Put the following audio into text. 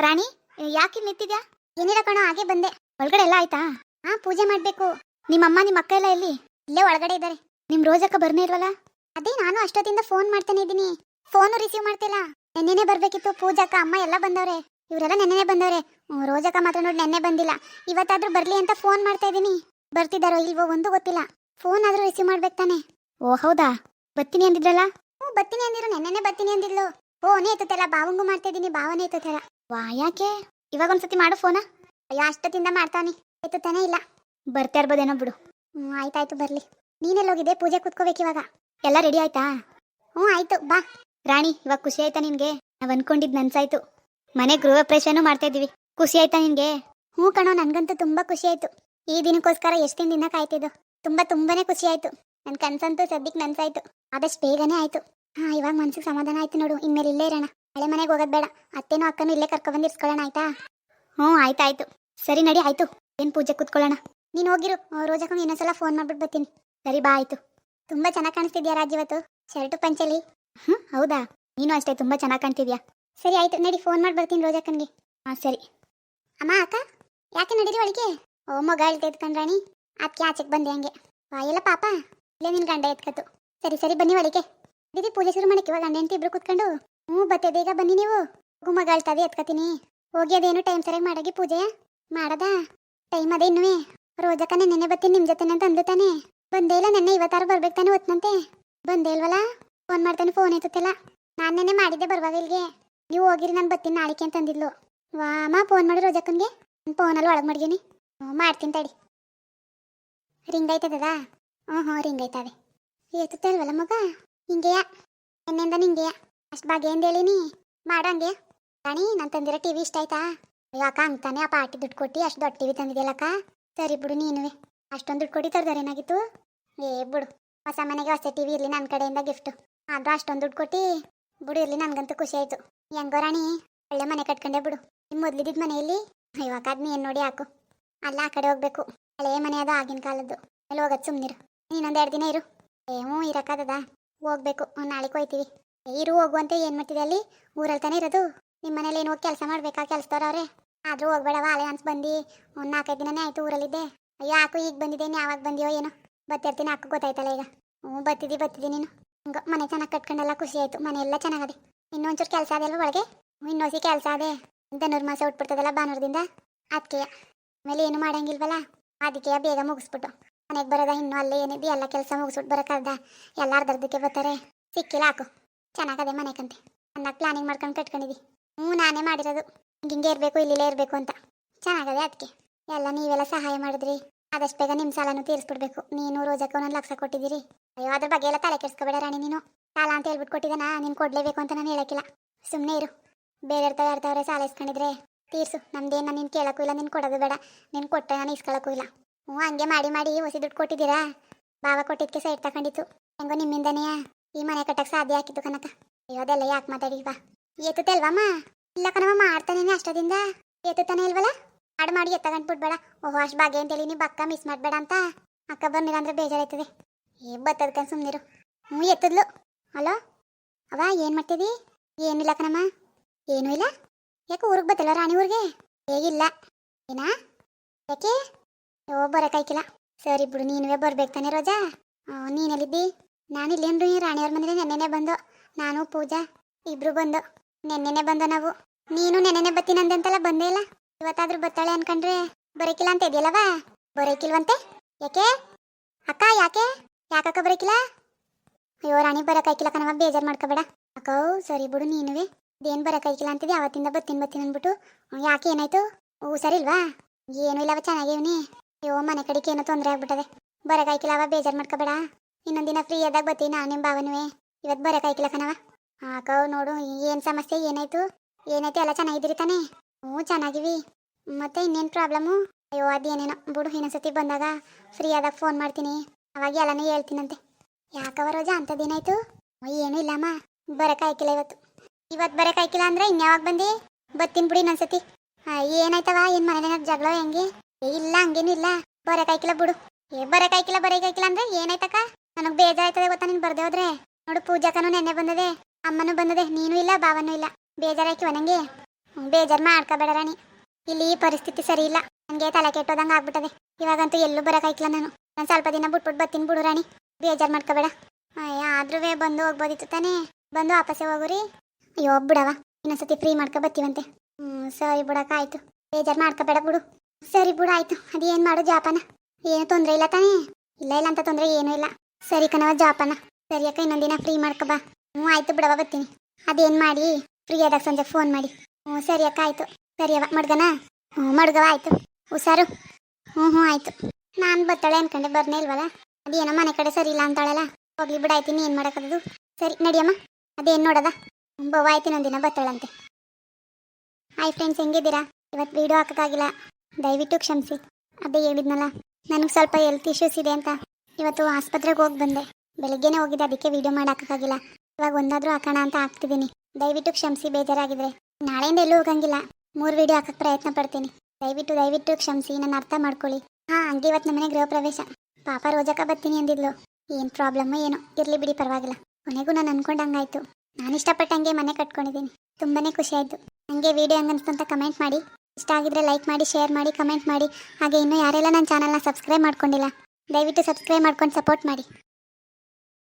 ರಾಣಿ, ಯಾಕೆ ನಿಂತಿದ್ಯಾ ಏನಿಲ್ಲ ಕಣೋ, ಹಾಗೆ ಬಂದೆ. ಒಳಗಡೆ ಎಲ್ಲ ಆಯ್ತಾ? ಹಾ, ಪೂಜೆ ಮಾಡ್ಬೇಕು. ನಿಮ್ಮಮ್ಮ, ನಿಮ್ಮ ಅಕ್ಕ ಎಲ್ಲ ಇಲ್ಲಿ ಇಲ್ಲೇ ಒಳಗಡೆ ಇದ್ದಾರೆ. ನಿಮ್ ರೋಜಕ್ಕ ಬರ್ನೇ ಇಲ್ವಲ್ಲ? ಅದೇ ನಾನು ಅಷ್ಟೊತ್ತಿಂದ ಫೋನ್ ಮಾಡ್ತಾನೆ ಇದ್ದೀನಿ. ಫೋನು ರಿಸೀವ್ ಮಾಡ್ತಿಲ್ಲ. ನೆನ್ನೆನೆ ಬರ್ಬೇಕಿತ್ತು ಪೂಜಾಕ ಅಮ್ಮ ಎಲ್ಲ ಬಂದವ್ರೆ. ಇವರೆಲ್ಲ ನೆನ್ನೆ ಬಂದವ್ರೆ. ರೋಜಕ್ಕ ಮಾತ್ರ ನೋಡಿ ನೆನ್ನೆ ಬಂದಿಲ್ಲ. ಇವತ್ತಾದ್ರೂ ಬರ್ಲಿ ಅಂತ ಫೋನ್ ಮಾಡ್ತಾ ಇದ್ದೀನಿ. ಬರ್ತಿದ್ದಾರೋ ಇಲ್ವೋ ಒಂದು ಗೊತ್ತಿಲ್ಲ. ಫೋನ್ ಆದ್ರೂ ರಿಸೀವ್ ಮಾಡ್ಬೇಕು ತಾನೆ. ಓ, ಹೌದಾ? ಬರ್ತೀನಿ ಅಂದಿದ್ರಲ್ಲ? ಹ್ಞೂ ಬರ್ತೀನಿ ಅಂದಿರು ನೆನ್ನೆನೆ ಬರ್ತೀನಿ ಅಂದಿದ್ಲು. ಫೋನೇ ಎತ್ತುತ್ತಲ್ಲ. ಬಾವಂಗು ಮಾಡ್ತಾ ಇದ್ದೀನಿ. ಭಾವನೆ ಎತ್ತುತ್ತಲ್ಲ. ವಾ, ಯಾಕೆ? ಇವಾಗ ಒಂದ್ಸತಿ ಮಾಡು ಫೋನ. ಅಯ್ಯೋ, ಅಷ್ಟೊತ್ತಿಂದ ಮಾಡ್ತಾನೆ ತಾನೇ ಇಲ್ಲ. ಬರ್ತಾ ಇರ್ಬೋದೇನೋ ಬಿಡು. ಹ್ಞೂ ಆಯ್ತಾಯ್ತು, ಬರಲಿ. ನೀನೆಲ್ಲ ಹೋಗಿದೆ ಪೂಜೆ ಕೂತ್ಕೋಬೇಕು ಇವಾಗ. ಎಲ್ಲ ರೆಡಿ ಆಯ್ತಾ? ಹ್ಞೂ, ಆಯ್ತು, ಬಾ. ರಾಣಿ, ಇವಾಗ ಖುಷಿ ಆಯ್ತಾ ನಿನಗೆ? ನಾವು ಅನ್ಕೊಂಡಿದ್ ನನ್ಸಾಯ್ತು. ಮನೆ ಗೃಹ ಪ್ರೇಷನು ಮಾಡ್ತಾ ಇದೀವಿ ಖುಷಿ ಆಯ್ತಾ ನಿನಗೆ? ಹ್ಞೂ ಕಣೋ, ನನಗಂತೂ ತುಂಬಾ ಖುಷಿ ಆಯ್ತು. ಈ ದಿನಕ್ಕೋಸ್ಕರ ಎಷ್ಟು ದಿನದಿಂದ ಕಾಯ್ತಿದ್ದು? ತುಂಬಾ ತುಂಬಾನೇ ಖುಷಿ ಆಯ್ತು. ನನ್ನ ಕನ್ಸಂತೂ ಸದ್ಯಕ್ಕೆ ನನ್ಸಾಯ್ತು. ಆದಷ್ಟು ಬೇಗನೆ ಆಯ್ತು. ಹಾ, ಇವಾಗ ಮನ್ಸಿಗೆ ಸಮಾಧಾನ ಆಯ್ತು ನೋಡು. ಇನ್ಮೇಲೆ ಇಲ್ಲೇ ಇರೋಣ. ಹಳೆ ಮನೆಗೆ ಹೋಗೋದು ಬೇಡ. ಅತ್ತೇನೋ ಅಕ್ಕನೂ ಇಲ್ಲೇ ಕರ್ಕೊಂಡ್ ಇರ್ಸ್ಕೊಳ್ಳೋಣ, ಆಯ್ತಾ? ಹ್ಞೂ ಆಯ್ತಾಯ್ತು ಸರಿ, ನಡಿ, ಆಯ್ತು. ಏನು ಪೂಜೆ ಕೂತ್ಕೊಳ್ಳೋಣ? ನೀನು ಹೋಗಿರು. ರೋಜಕ್ಕಂಗೆ ಇನ್ನೊಂದ್ಸಲ ಫೋನ್ ಮಾಡ್ಬಿಟ್ಟು ಬರ್ತೀನಿ. ಸರಿ, ಬಾ, ಆಯ್ತು. ತುಂಬ ಚೆನ್ನಾಗಿ ಕಾಣಿಸ್ತಿದ್ಯಾ ರಾಜ್ ಇವತ್ತು? ಶರ್ಟು, ಪಂಚಲಿ? ಹ್ಞೂ ಹೌದಾ? ನೀನು ಅಷ್ಟೇ, ತುಂಬ ಚೆನ್ನಾಗಿ ಕಾಣ್ತಿದ್ಯಾ? ಸರಿ, ಆಯ್ತು. ನಡಿ ಫೋನ್ ಮಾಡಿ ಬರ್ತೀನಿ ರೋಜಕ್ಕನ್ಗೆ ಹಾಂ, ಸರಿ. ಅಮ್ಮ, ಅಕ್ಕ? ಯಾಕೆ ನಡೀರಿ ಒಳಗೆ? ಓ, ಮಗ ಹೇಳ್ತಾ ನೀ ಅದಕ್ಕೆ ಆಚೆಗೆ ಬಂದೆ ಹಂಗೆ. ಬಾಯಲ್ಲ ಪಾಪ. ಇಲ್ಲೇ ನಿನ್ನ ಗಂಡ ಎತ್ಕತ್ತು. ಸರಿ ಸರಿ, ಬನ್ನಿ ಒಳಗೆ. ದೀದಿ ಪೂಜೆ ಶುರು ಮಾಡಕ್ಕೆ. ಇವಾಗ ಗಂಡ ಹೆಂಡತಿ ಇಬ್ರು ಕುತ್ಕೊಂಡು ಹ್ಞೂ, ಬತ್ತೆ, ಬೇಗ ಬನ್ನಿ ನೀವು. ಹೋಗು ಮಗ ಅಳ್ತದೆ ಎತ್ಕತೀನಿ. ಹೋಗಿ ಅದೇನು ಟೈಮ್ ಸರಿಯಾಗಿ ಮಾಡಾಗಿ ಪೂಜೆ ಮಾಡದ? ಟೈಮ್ ಅದೇ ಇನ್ನುವೇ. ರೋಜಕ್ಕ ನೆನ್ನೆ ಬತ್ತೀನಿ ನಿಮ್ಮ ಜೊತೆ ಅಂತ ಅಂದು ತಾನೆ. ಬಂದೇ ಇಲ್ಲ ನೆನ್ನೆ ಇವತ್ತಾರು ಬರ್ಬೇಕು ತಾನೆ ಹೊತ್ನಂತೆ. ಬಂದೇ ಇಲ್ವಲ್ಲ? ಫೋನ್ ಮಾಡ್ತಾನೆ ಫೋನ್ ಎತ್ತುತ್ತಿಲ್ಲ. ನಾನು ನೆನ್ನೆ ಮಾಡಿದ್ದೆ ಬರುವಾಗ ಇಲ್ಲಿಗೆ. ನೀವು ಹೋಗಿರಿ, ನಾನು ಬತ್ತೀನಿ ನಾಳಿಕೆ ಅಂತ ಅಂದಿದ್ಲು. ಅಮ್ಮ ಫೋನ್ ಮಾಡಿ ರೋಜಕ್ಕನ್ಗೆ. ಫೋನಲ್ಲಿ ಒಳಗೆ ಮಡ್ಗೀನಿ. ಹ್ಞೂ, ಮಾಡ್ತೀನಿ ತಡಿ. ರಿಂಗ್ ಆಯ್ತದಾ ಹ್ಞೂ ಹ್ಞೂ, ರಿಂಗ್ ಆಯ್ತವೆ ಎತ್ತುತ್ತೆ ಅಲ್ವಲ್ಲ ಮಗ? ಹಿಂಗೆಯಾ? ನೆನ್ನೆಯಿಂದ ನಿಂಗೆಯ ಅಷ್ಟು ಭಾಗ್ಯ ಏನು ಹೇಳಿನಿ? ಮಾಡಂಗೆ. ರಾಣಿ, ನಾನು ತಂದಿರೋ ಟಿವಿ ಇಷ್ಟ ಆಯ್ತಾ? ಯಾಕ ಅಂತಾನೆ ಆ ಪಾರ್ಟಿ ದುಡ್ಡು ಕೊಟ್ಟು ಅಷ್ಟು ದೊಡ್ಡ ಟಿವಿ ತಂದಿದ್ಯಲ್ಲಕ್ಕ? ಸರಿ ಬಿಡು, ನೀನುವೆ. ಅಷ್ಟೊಂದು ದುಡ್ಡು ಕೊಡಿ ತರ್ದಾರೆ ಏನಾಗಿತ್ತು ಏ, ಬಿಡು. ಹೊಸ ಮನೆಗೆ ಹೊಸ ಟಿವಿ ಇರಲಿ ನನ್ನ ಕಡೆಯಿಂದ ಗಿಫ್ಟ್. ಆದ್ರೂ ಅಷ್ಟೊಂದು ದುಡ್ಡು ಕೊಟ್ಟು ಬಿಡು, ಇರಲಿ ನನಗಂತೂ ಖುಷಿ ಆಯ್ತು. ಹೆಂಗೋ ರಾಣಿ, ಒಳ್ಳೆ ಮನೆ ಕಟ್ಕೊಂಡೆ ಬಿಡು. ನಿಮ್ಮ ಮೊದ್ಲಿದ್ದ ಮನೆಯಲ್ಲಿ? ಇವಾಗ ಅದ್ನ ಏನು ನೋಡಿ ಹಾಕು. ಅಲ್ಲ, ಆ ಕಡೆ ಹೋಗ್ಬೇಕು. ಹಳೆ ಮನೆ ಅದು ಆಗಿನ ಕಾಲದ್ದು. ಅಲ್ಲಿ ಹೋಗೋದು ಸುಮ್ಮನಿರು ಇನ್ನೊಂದು ಎರಡು ದಿನ ಇರು. ಏ, ಹ್ಞೂ ಇರಕ್ಕಾಗದ ಹೋಗ್ಬೇಕು. ನಾಳೆಗೆ ಹೋಯ್ತೀವಿ ಇರು ಹೋಗುವಂತೆ ಏನು ಮಾಡ್ತಿದೆ ಅಲ್ಲಿ? ಊರಲ್ಲಿ ತಾನೇ ಇರೋದು? ನಿಮ್ಮ ಮನೇಲಿ ಏನು ಹೋಗಿ ಕೆಲಸ ಮಾಡ್ಬೇಕಾ ಕೆಲಸದವ್ರವ್ರೆ ಆದ್ರೂ ಹೋಗ್ಬೇಡವ ಅಲೆ ಅನ್ಸ್ ಬಂದು. ಒಂದು ನಾಲ್ಕೈದು ದಿನನೇ ಆಯ್ತು ಊರಲ್ಲಿದ್ದೆ. ಅಯ್ಯೋ, ಯಾಕೋ ಈಗ ಬಂದಿದ್ದೇನೆ ಯಾವಾಗ ಬಂದಿಯೋ ಏನೋ. ಬತ್ತಿರ್ತೀನಿ ಹಾಕು ಗೊತ್ತಾಯ್ತಲ್ಲ ಈಗ. ಹ್ಞೂ ಬತ್ತಿದ್ದಿ ಬತ್ತಿದ್ದೀನಿ ನೀನು. ಹಂಗ ಮನೆ ಚೆನ್ನಾಗಿ ಕಟ್ಕೊಂಡೆಲ್ಲ ಖುಷಿ ಆಯ್ತು. ಮನೆ ಎಲ್ಲ ಚೆನ್ನಾಗದೆ. ಇನ್ನೊಂಚೂರು ಕೆಲಸ ಅದೇ ಒಳಗೆ? ಇನ್ನೊಸಿ ಕೆಲಸ ಅದೇ ಧನುರ್ ಮಾಸ ಉಟ್ಬಿಡ್ತದಲ್ಲ ಭಾನುವಾರದಿಂದ ಅದಕ್ಕೆ ಆಮೇಲೆ ಏನು ಮಾಡಂಗಿಲ್ವಲ್ಲ? ಅದಕ್ಕೆ ಬೇಗ ಮುಗಿಸ್ಬಿಟ್ಟು. ಮನೆಗೆ ಬರೋದ ಇನ್ನೂ ಅಲ್ಲೇ ಏನಿದೆ? ಎಲ್ಲ ಕೆಲಸ ಮುಗಿಸ್ಬಿಟ್ಟು ಬರೋಕ್ಕಲ್ದ ಎಲ್ಲ ಅರ್ಧಕ್ಕೆ ಬರ್ತಾರೆ. ಸಿಕ್ಕಿಲ್ಲ, ಹಾಕು. ಚೆನ್ನಾಗದೆ ಮನೆಕಂತೆ ಅಂದಾಗ ಪ್ಲಾನಿಂಗ್ ಮಾಡ್ಕೊಂಡು ಕಟ್ಕೊಂಡಿದ್ದಿ ಹ್ಞೂ ನಾನೇ ಮಾಡಿರೋದು. ಹಿಂಗೆ ಇರಬೇಕು, ಇಲ್ಲಿಲ್ಲೇ ಇರಬೇಕು ಅಂತ. ಚೆನ್ನಾಗದೆ ಅದಕ್ಕೆ ಎಲ್ಲ ನೀವೆಲ್ಲ ಸಹಾಯ ಮಾಡಿದ್ರಿ. ಆದಷ್ಟು ಬೇಗ ನಿಮ್ಮ ಸಾಲನೂ ತೀರಿಸ್ಬಿಡ್ಬೇಕು. ನೀನು ರೋಜಕ್ಕೆ ಒಂದೊಂದು ಲಕ್ಷ ಕೊಟ್ಟಿದ್ದೀರಿ. ಅಯ್ಯೋ, ಅದ್ರ ಬಗ್ಗೆ ಎಲ್ಲ ತಲೆ ಕೆಡಿಸ್ಕೋಬೇಡ ರಾಣಿ ನೀನು. ಸಾಲ ಅಂತ ಹೇಳ್ಬಿಟ್ಟು ಕೊಟ್ಟಿದ್ದಾನ ನೀನು ಕೊಡಲೇಬೇಕು ಅಂತ ನಾನು ಹೇಳಕ್ಕಿಲ್ಲ. ಸುಮ್ಮನೆ ಇರು. ಬೇರೆ ಇರ್ತಾವೆ ಇರ್ತಾವ್ರೆ ಸಾಲ ಇಸ್ಕೊಂಡಿದ್ರೆ ತೀರ್ಸು. ನಮ್ದೇನು ನೀನು ಕೇಳೋಕ್ಕೂ ಇಲ್ಲ, ನೀನು ಕೊಡೋದು ಬೇಡ. ನೀನು ಕೊಟ್ಟೆ ನಾನು ಇಸ್ಕೊಳ್ಳೋಕ್ಕೂ ಇಲ್ಲ. ಹ್ಞೂ ಹಂಗೆ ಮಾಡಿ ಮಾಡಿ ಹೊಸಿ ದುಡ್ಡು ಕೊಟ್ಟಿದ್ದೀರಾ? ಬಾವ ಕೊಟ್ಟಿದ್ದಕ್ಕೆ ಸೈಡ್ ತಗೊಂಡಿತ್ತು ಹೆಂಗೋ ನಿಮ್ಮಿಂದನೇ ಈ ಮನೆ ಕಟ್ಟಕ್ಕೆ ಸಾಧ್ಯ ಹಾಕಿತ್ತು ಕನಕ. ಅಯ್ಯೋ, ಅದೆಲ್ಲ ಯಾಕೆ ಮಾತಾಡಿಲ್ವಾ ಎತ್ತುತ್ತೆ ಅಲ್ವಮ್ಮ ಇಲ್ಲ ಕಣವ ಮಾಡ್ತಾನೇನೆ ಅಷ್ಟದಿಂದ ಎತ್ತುತ್ತಾನೆ ಇಲ್ವಲ್ಲ? ಮಾಡಿ ಮಾಡಿ ಎತ್ತಗಂಟ್ಬಿಡ್ಬೇಡ. ಓಹೋ, ಅಷ್ಟು ಭಾಗ್ಯ ಅಂತೇಳಿ ನೀವು ಬಕ್ಕ ಮಿಸ್ ಮಾಡಬೇಡ ಅಂತ. ಅಕ್ಕ ಬಂದಿಲ್ಲ ಅಂದ್ರೆ ಬೇಜಾರಾಯ್ತದೆ. ಏ ಕನ್ ಸುಮ್ಮನಿರು ಹ್ಞೂ ಎತ್ತದ್ಲು. ಹಲೋ ಅವ ಏನು ಮಾಡ್ತಿದಿ? ಏನಿಲ್ಲ ಕಣಮ್ಮ. ಏನೂ ಇಲ್ಲ? ಯಾಕೆ ಊರಿಗೆ ಬತ್ತಲ್ಲ ರಾಣಿ ಊರಿಗೆ? ಹೇಗಿಲ್ಲ ಏನಾ? ಯಾಕೆ? ಓ ಬರೋಕಾಯ್ಕಿಲ್ಲ ಸರಿ ಬಿಡು ನೀನುವೇ ಬರ್ಬೇಕು ತಾನೆ ರೋಜಾ. ನೀನೆಲ್ಲಿದ್ದಿ? ನಾನು ಇಲ್ಲೇನ್ರಿ ರಾಣಿಯವ್ರ ಮನೇಲಿ ನೆನ್ನೆನೆ ಬಂದು, ನಾನು, ಪೂಜಾ, ಇಬ್ರು ಬಂದು, ನೆನ್ನೆನೆ ಬಂದ ನಾವು. ನೀನು ನೆನ್ನೆನೆ ಅಂತಲ್ಲ ಬಂದೇ ಇಲ್ಲ. ಇವತ್ತಾದ್ರೂ ಬತ್ತಾಳೆ ಅನ್ಕೊಂಡ್ರೆ ಬರೋಕಿಲ್ಲ ಅಂತ ಇದೆಯಲ್ಲವಾ? ಬರೋಕಿಲ್ವಂತೆ? ಯಾಕೆ? ಅಕ್ಕ, ಯಾಕೆ? ಯಾಕಕ್ಕ ಬರೋಕಿಲ್ಲ? ಅಯ್ಯೋ, ರಾಣಿ, ಬರೋಕಾಯ್ಕಿಲ್ಲ ಕಣವ ಬೇಜಾರು ಮಾಡ್ಕೋಬೇಡ. ಅಕ್ಕವು ಸರಿ ಬಿಡು ನೀನುವೆ. ಇದೇನು ಬರೋಕಾಯ್ಕಿಲ್ಲ ಅಂತಿದ್ದೆ ಅವತ್ತಿಂದ ಬತ್ತೀನಿ ಬತ್ತೀನಿ ಅಂದ್ಬಿಟ್ಟು. ಯಾಕೆ ಏನಾಯ್ತು? ಹ್ಞೂ ಸರಿಲ್ವಾ ಏನೂ ಇಲ್ಲವ, ಚೆನ್ನಾಗಿವ್ನಿ. ಅಯ್ಯೋ, ಮನೆ ಕಡೆಗೆ ಏನೋ ತೊಂದರೆ ಆಗ್ಬಿಟ್ಟದೆ. ಅವ, ಬೇಜಾರು ಮಾಡ್ಕೋಬೇಡ. ಇನ್ನೊಂದಿನ ಫ್ರೀ ಆದಾಗ ಬರ್ತೀನಿ ನಾನು ನಿಮ್ಮ ಭಾವನುವೆ. ಇವತ್ತು ಬರೋಕಾಯ್ಕಿಲ್ಲ ಕಣವ ಹಾಕವ್ ನೋಡು, ಏನು ಸಮಸ್ಯೆ, ಏನಾಯ್ತು? ಏನಾಯ್ತು? ಎಲ್ಲ ಚೆನ್ನಾಗಿದ್ದೀರಿ ತಾನೇ? ಹ್ಞೂ, ಚೆನ್ನಾಗಿವಿ. ಮತ್ತೆ ಇನ್ನೇನು ಪ್ರಾಬ್ಲಮ್ಮು ಅಯ್ಯೋ, ಅದೇನೇನೋ. ಬಿಡು, ಇನ್ನೊಂದ್ಸತಿ ಬಂದಾಗ ಫ್ರೀ ಆದಾಗ ಫೋನ್ ಮಾಡ್ತೀನಿ. ಅವಾಗ ಎಲ್ಲನೂ ಹೇಳ್ತೀನಂತೆ. ಯಾಕವ ರೋಜಾ ಅಂಥದ್ದೇನಾಯ್ತು ಏನೂ ಇಲ್ಲಮ್ಮ. ಬರೋಕಾಯ್ಕಿಲ್ಲ ಇವತ್ತು. ಇವತ್ತು ಬರೋಕಾಯ್ಕಿಲ್ಲ ಅಂದ್ರೆ ಇನ್ಯಾವಾಗ ಬಂದು? ಬರ್ತೀನಿ ಬಿಡಿ ಇನ್ನೊಂದ್ಸತಿ. ಏನಾಯ್ತವ ಏನು ಮನೇನ ಜಗಳ ಹೆಂಗೆ? ಇಲ್ಲ, ಹಂಗೇನು ಇಲ್ಲ. ಬರೋಕಾಯ್ಕಿಲ್ಲ ಬಿಡು. ಏ ಬರೋಕಾಯ್ಕಿಲ್ಲ ಬರೋಕಾಯ್ಕಿಲ್ಲ ಅಂದ್ರೆ ಏನಾಯ್ತಕ್ಕ? ನನಗೆ ಬೇಜಾರಾಯ್ತದೆ ಗೊತ್ತಾ ನೀನು ಬರ್ದೆ ಹೋದ್ರೆ? ನೋಡು, ಪೂಜಾಕನು ನೆನ್ನೆ ಬಂದದೆ. ಅಮ್ಮನೂ ಬಂದದೆ, ನೀನು ಇಲ್ಲ ಭಾವನೂ ಇಲ್ಲ. ಬೇಜಾರಾಯ್ಕಿವ ನನಗೆ ಬೇಜಾರು ಮಾಡ್ಕೋಬೇಡ ರಾಣಿ. ಇಲ್ಲಿ ಈ ಪರಿಸ್ಥಿತಿ ಸರಿ ಇಲ್ಲ. ನನಗೆ ತಲೆ ಕೆಟ್ಟೋದಂಗ ಆಗ್ಬಿಟ್ಟದೆ. ಇವಾಗಂತೂ ಎಲ್ಲೂ ಬರೋಕಾಯ್ಕಿಲ್ಲ ನಾನು. ನಾನು ಸ್ವಲ್ಪ ದಿನ ಬಿಟ್ಬಿಟ್ಟು ಬರ್ತೀನಿ ಬಿಡು ರಾಣಿ. ಬೇಜಾರು ಮಾಡ್ಕೋಬೇಡ. ಆದ್ರೂ ಬಂದು ಹೋಗ್ಬೋದಿತ್ತು ತಾನೇ? ಬಂದು ವಾಪಸ್ಸೇ ಹೋಗುರಿ ಅಯ್ಯೋ ಬಿಡವ ಇನ್ನೊಂದ್ಸತಿ ಫ್ರೀ ಮಾಡ್ಕೊ ಬರ್ತೀವಂತೆ. ಹ್ಞೂ ಸರಿ ಬಿಡಕ್ಕ ಆಯ್ತು. ಬೇಜಾರು ಮಾಡ್ಕೋಬೇಡ ಬಿಡು. ಸರಿ ಬಿಡು, ಆಯ್ತು. ಅದೇನು ಮಾಡು ಜಾಪಾನ. ಏನು ತೊಂದರೆ ಇಲ್ಲ ತಾನೇ? ಇಲ್ಲ ಇಲ್ಲ ಅಂತ ತೊಂದರೆ ಏನೂ ಇಲ್ಲ. ಸರಿ ಕಣವ ಜಾಪನ ಸರಿ ಅಕ್ಕ ಇನ್ನೊಂದಿನ ಫ್ರೀ ಮಾಡ್ಕೋ ಬಾ. ಹ್ಞೂ, ಆಯ್ತು ಬಿಡವ ಬರ್ತೀನಿ. ಅದೇನು ಮಾಡಿ? ಫ್ರೀ ಆದಾಗ ಸಂಜೆ ಫೋನ್ ಮಾಡಿ. ಹ್ಞೂ, ಸರಿ ಅಕ್ಕ, ಆಯ್ತು. ಸರಿಯವ ಮಡ್ಗನ? ಹ್ಞೂ ಮಡ್ಗವ ಆಯ್ತು. ಹುಷಾರು? ಹ್ಞೂ ಹ್ಞೂ, ಆಯ್ತು. ನಾನು ಬರ್ತಾಳೆ ಅನ್ಕೊಂಡೆ ಬರ್ನೇ ಇಲ್ವಲ್ಲ? ಅದೇನೋ ಮನೆ ಕಡೆ ಸರಿ ಇಲ್ಲ ಅಂತಾಳಲ್ಲ? ಹೋಗ್ಲಿ ಬಿಡಾಯ್ತೀನಿ ಏನು ಮಾಡೋಕ್ಕದು ಸರಿ, ನಡಿಯಮ್ಮ. ಅದೇನು ನೋಡದ? ಬವ್ ಆಯ್ತು ಇನ್ನೊಂದಿನ ಬರ್ತಾಳಂತೆ. Hi friends ಹೆಂಗಿದ್ದೀರಾ? ಇವತ್ತು ವೀಡಿಯೋ ಹಾಕೋಕ್ಕಾಗಿಲ್ಲ. ದಯವಿಟ್ಟು ಕ್ಷಮಿಸಿ. ಅದೇ ಹೇಳಿದ್ನಲ್ಲ, ನನಗೆ ಸ್ವಲ್ಪ ಹೆಲ್ತ್ ಇಶ್ಯೂಸ್ ಇದೆ ಅಂತ. ಇವತ್ತು ಆಸ್ಪತ್ರೆಗೆ ಹೋಗಿ ಬಂದೆ. ಬೆಳಿಗ್ಗೆನೇ ಹೋಗಿದ್ದೆ, ಅದಕ್ಕೆ ವಿಡಿಯೋ ಮಾಡೋಕ್ಕಾಗಿಲ್ಲ. ಇವಾಗ ಒಂದಾದರೂ ಹಾಕೋಣ ಅಂತ ಹಾಕ್ತಿದ್ದೀನಿ ದಯವಿಟ್ಟು ಕ್ಷಮಿಸಿ, ಬೇಜಾರಾಗಿದ್ರೆ. ನಾಳೆಯಿಂದ ಎಲ್ಲೂ ಹೋಗಂಗಿಲ್ಲ. ಮೂರು ವಿಡಿಯೋ ಹಾಕಕ್ಕೆ ಪ್ರಯತ್ನ ಪಡ್ತೀನಿ. ದಯವಿಟ್ಟು ದಯವಿಟ್ಟು ಕ್ಷಮಿಸಿ, ನನ್ನ ಅರ್ಥ ಮಾಡ್ಕೊಳ್ಳಿ. ಹಾಂ, ಹಂಗೆ ಇವತ್ತು ನಮ್ಮನೆ ಗೃಹ ಪ್ರವೇಶ. ಪಾಪ ರೋಜಕ ಬರ್ತೀನಿ ಅಂದಿದ್ಲು. ಏನು ಪ್ರಾಬ್ಲಮ್ಮು ಏನೋ? ಇರಲಿ ಬಿಡಿ, ಪರವಾಗಿಲ್ಲ. ಕೊನೆಗೂ ನಾನು ಅನ್ಕೊಂಡಂಗಾಯ್ತು. ನಾನು ಇಷ್ಟಪಟ್ಟಂಗೆ ಮನೆ ಕಟ್ಕೊಂಡಿದ್ದೀನಿ. ತುಂಬಾ ಖುಷಿ ಆಯಿತು. ನನಗೆ ವಿಡಿಯೋ ಹಂಗನ್ಸ್ತು ಅಂತ ಕಮೆಂಟ್ ಮಾಡಿ. ಇಷ್ಟ ಆಗಿದ್ರೆ ಲೈಕ್ ಮಾಡಿ ಶೇರ್ ಮಾಡಿ ಕಮೆಂಟ್ ಮಾಡಿ. ಹಾಗೆ ಇನ್ನೂ ಯಾರೆಲ್ಲ ನನ್ನ ಚಾನಲ್ನ ಸಬ್ಸ್ಕ್ರೈಬ್ ಮಾಡ್ಕೊಂಡಿಲ್ಲ ದಯವಿಟ್ಟು ಸಬ್ಸ್ಕ್ರೈಬ್ ಮಾಡ್ಕೊಂಡು ಸಪೋರ್ಟ್ ಮಾಡಿ.